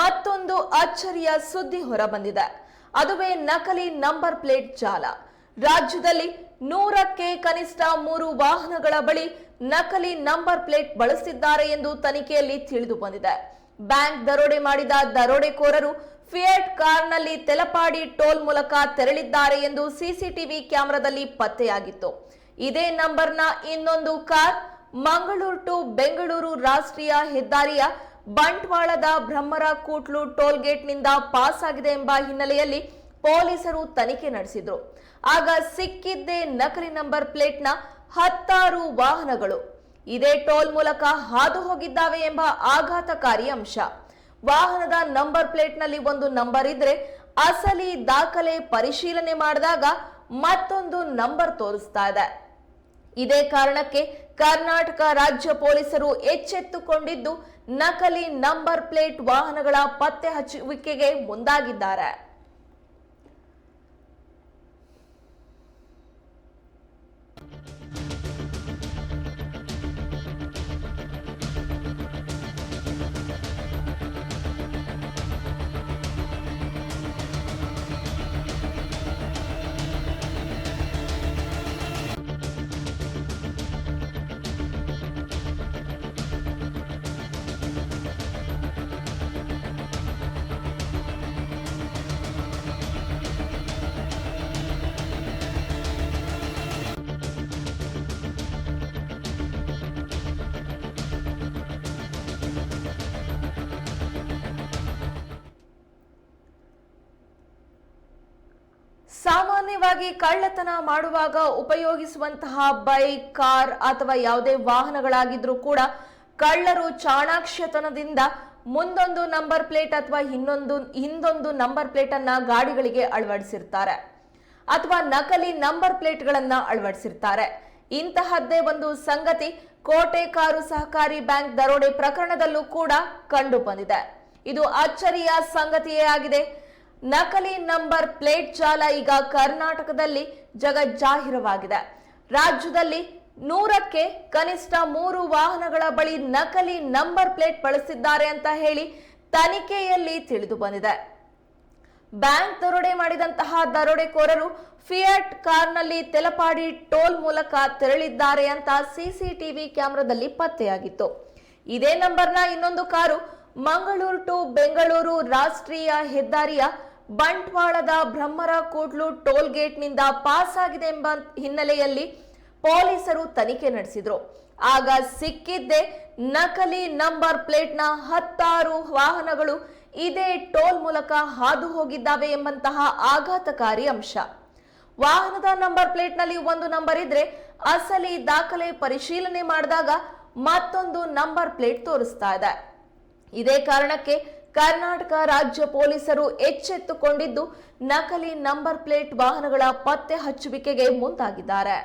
ಮತ್ತೊಂದು ಅಚ್ಚರಿಯ ಸುದ್ದಿ ಹೊರಬಂದಿದೆ. ಅದುವೇ ನಕಲಿ ನಂಬರ್ ಪ್ಲೇಟ್ ಜಾಲ. ರಾಜ್ಯದಲ್ಲಿ ನೂರಕ್ಕೆ ಕನಿಷ್ಠ ಮೂರು ವಾಹನಗಳ ಬಳಿ ನಕಲಿ ನಂಬರ್ ಪ್ಲೇಟ್ ಬಳಸಿದ್ದಾರೆ ಎಂದು ತನಿಖೆಯಲ್ಲಿ ತಿಳಿದು ಬಂದಿದೆ. ಬ್ಯಾಂಕ್ ದರೋಡೆ ಮಾಡಿದ ದರೋಡೆಕೋರರು ಫಿಯೇಟ್ ಕಾರ್ನಲ್ಲಿ ತೆಲಪಾಡಿ ಟೋಲ್ ಮೂಲಕ ತೆರಳಿದ್ದಾರೆ ಎಂದು ಸಿಸಿಟಿವಿ ಕ್ಯಾಮೆರಾದಲ್ಲಿ ಪತ್ತೆಯಾಗಿತ್ತು. ಇದೇ ನಂಬರ್ನ ಇನ್ನೊಂದು ಕಾರ್ ಮಂಗಳೂರು ಟು ಬೆಂಗಳೂರು ರಾಷ್ಟ್ರೀಯ ಹೆದ್ದಾರಿಯ ಬಂಟ್ವಾಳದ ಬ್ರಹ್ಮರ ಕೂಟ್ಲು ಟೋಲ್ ಗೇಟ್ನಿಂದ ಪಾಸ್ ಆಗಿದೆ ಎಂಬ ಹಿನ್ನೆಲೆಯಲ್ಲಿ ಪೊಲೀಸರು ತನಿಖೆ ನಡೆಸಿದ್ರು. ಆಗ ಸಿಕ್ಕಿದ್ದೇ ನಕಲಿ ನಂಬರ್ ಪ್ಲೇಟ್ನ ಹತ್ತಾರು ವಾಹನಗಳು. ಇದೇ ಟೋಲ್ ಮೂಲಕ ಹಾದು ಹೋಗಿದ್ದಾವೆ ಎಂಬ ಆಘಾತಕಾರಿ ಅಂಶ. ವಾಹನದ ನಂಬರ್ ಪ್ಲೇಟ್ನಲ್ಲಿ ಒಂದು ನಂಬರ್ ಇದ್ರೆ ಅಸಲಿ ದಾಖಲೆ ಪರಿಶೀಲನೆ ಮಾಡಿದಾಗ ಮತ್ತೊಂದು ನಂಬರ್ ತೋರಿಸ್ತಾ ಇದೆ. ಇದೇ ಕಾರಣಕ್ಕೆ ಕರ್ನಾಟಕ ರಾಜ್ಯ ಪೊಲೀಸರು ಎಚ್ಚೆತ್ತುಕೊಂಡಿದ್ದು ನಕಲಿ ನಂಬರ್ ಪ್ಲೇಟ್ ವಾಹನಗಳ ಪತ್ತೆ ಹಚ್ಚುವಿಕೆಗೆ ಮುಂದಾಗಿದ್ದಾರೆ. ಸಾಮಾನ್ಯವಾಗಿ ಕಳ್ಳತನ ಮಾಡುವಾಗ ಉಪಯೋಗಿಸುವಂತಹ ಬೈಕ್, ಕಾರ್ ಅಥವಾ ಯಾವುದೇ ವಾಹನಗಳಾಗಿದ್ರೂ ಕೂಡ ಕಳ್ಳರು ಚಾಣಾಕ್ಷತನದಿಂದ ಮುಂದೊಂದು ನಂಬರ್ ಪ್ಲೇಟ್ ಅಥವಾ ಇನ್ನೊಂದು, ಹಿಂದೊಂದು ನಂಬರ್ ಪ್ಲೇಟ್ ಅನ್ನ ಗಾಡಿಗಳಿಗೆ ಅಳವಡಿಸಿರ್ತಾರೆ ಅಥವಾ ನಕಲಿ ನಂಬರ್ ಪ್ಲೇಟ್ಗಳನ್ನ ಅಳವಡಿಸಿರ್ತಾರೆ. ಇಂತಹದ್ದೇ ಒಂದು ಸಂಗತಿ ಕೋಟೆ ಕಾರು ಸಹಕಾರಿ ಬ್ಯಾಂಕ್ ದರೋಡೆ ಪ್ರಕರಣದಲ್ಲೂ ಕೂಡ ಕಂಡು ಬಂದಿದೆ. ಇದು ಅಚ್ಚರಿಯ ಸಂಗತಿಯೇ ಆಗಿದೆ. ನಕಲಿ ನಂಬರ್ ಪ್ಲೇಟ್ ಜಾಲ ಈಗ ಕರ್ನಾಟಕದಲ್ಲಿ ಜಗಜ್ಜಾಹಿರವಾಗಿದೆ ರಾಜ್ಯದಲ್ಲಿ ನೂರಕ್ಕೆ ಕನಿಷ್ಠ ಮೂರು ವಾಹನಗಳ ಬಳಿ ನಕಲಿ ನಂಬರ್ ಪ್ಲೇಟ್ ಬಳಸಿದ್ದಾರೆ ಅಂತ ಹೇಳಿ ತನಿಖೆಯಲ್ಲಿ ತಿಳಿದು ಬಂದಿದೆ. ಬ್ಯಾಂಕ್ ದರೋಡೆ ಮಾಡಿದಂತಹ ದರೋಡೆಕೋರರು ಫಿಯಟ್ ಕಾರ್ನಲ್ಲಿ ತೆಲಪಾಡಿ ಟೋಲ್ ಮೂಲಕ ತೆರಳಿದ್ದಾರೆ ಅಂತ ಸಿಸಿಟಿವಿ ಕ್ಯಾಮೆರಾದಲ್ಲಿ ಪತ್ತೆಯಾಗಿತ್ತು. ಇದೇ ನಂಬರ್ನ ಇನ್ನೊಂದು ಕಾರು ಮಂಗಳೂರು ಟು ಬೆಂಗಳೂರು ರಾಷ್ಟ್ರೀಯ ಹೆದ್ದಾರಿಯ ಬಂಟ್ವಾಳದ ಬ್ರಹ್ಮರ ಕೂಡ್ಲು ಟೋಲ್ ಗೇಟ್ನಿಂದ ಪಾಸ್ ಆಗಿದೆ ಎಂಬ ಹಿನ್ನೆಲೆಯಲ್ಲಿ ಪೊಲೀಸರು ತನಿಖೆ ನಡೆಸಿದ್ರು. ಆಗ ಸಿಕ್ಕಿದ್ದೇ ನಕಲಿ ನಂಬರ್ ಪ್ಲೇಟ್ನ ಹತ್ತಾರು ವಾಹನಗಳು ಇದೇ ಟೋಲ್ ಮೂಲಕ ಹಾದು ಹೋಗಿದ್ದಾವೆ ಎಂಬಂತಹ ಆಘಾತಕಾರಿ ಅಂಶ. ವಾಹನದ ನಂಬರ್ ಪ್ಲೇಟ್ನಲ್ಲಿ ಒಂದು ನಂಬರ್ ಇದ್ರೆ ಅಸಲಿ ದಾಖಲೆ ಪರಿಶೀಲನೆ ಮಾಡಿದಾಗ ಮತ್ತೊಂದು ನಂಬರ್ ಪ್ಲೇಟ್ ತೋರಿಸ್ತಾ ಇದೆ. ಇದೇ ಕಾರಣಕ್ಕೆ ಕರ್ನಾಟಕ ರಾಜ್ಯ ಪೊಲೀಸರು ಎಚ್ಚೆತ್ತುಕೊಂಡಿದ್ದು ನಕಲಿ ನಂಬರ್ ಪ್ಲೇಟ್ ವಾಹನಗಳ ಪತ್ತೆ ಹಚ್ಚುವಿಕೆಗೆ ಮುಂದಾಗಿದ್ದಾರೆ.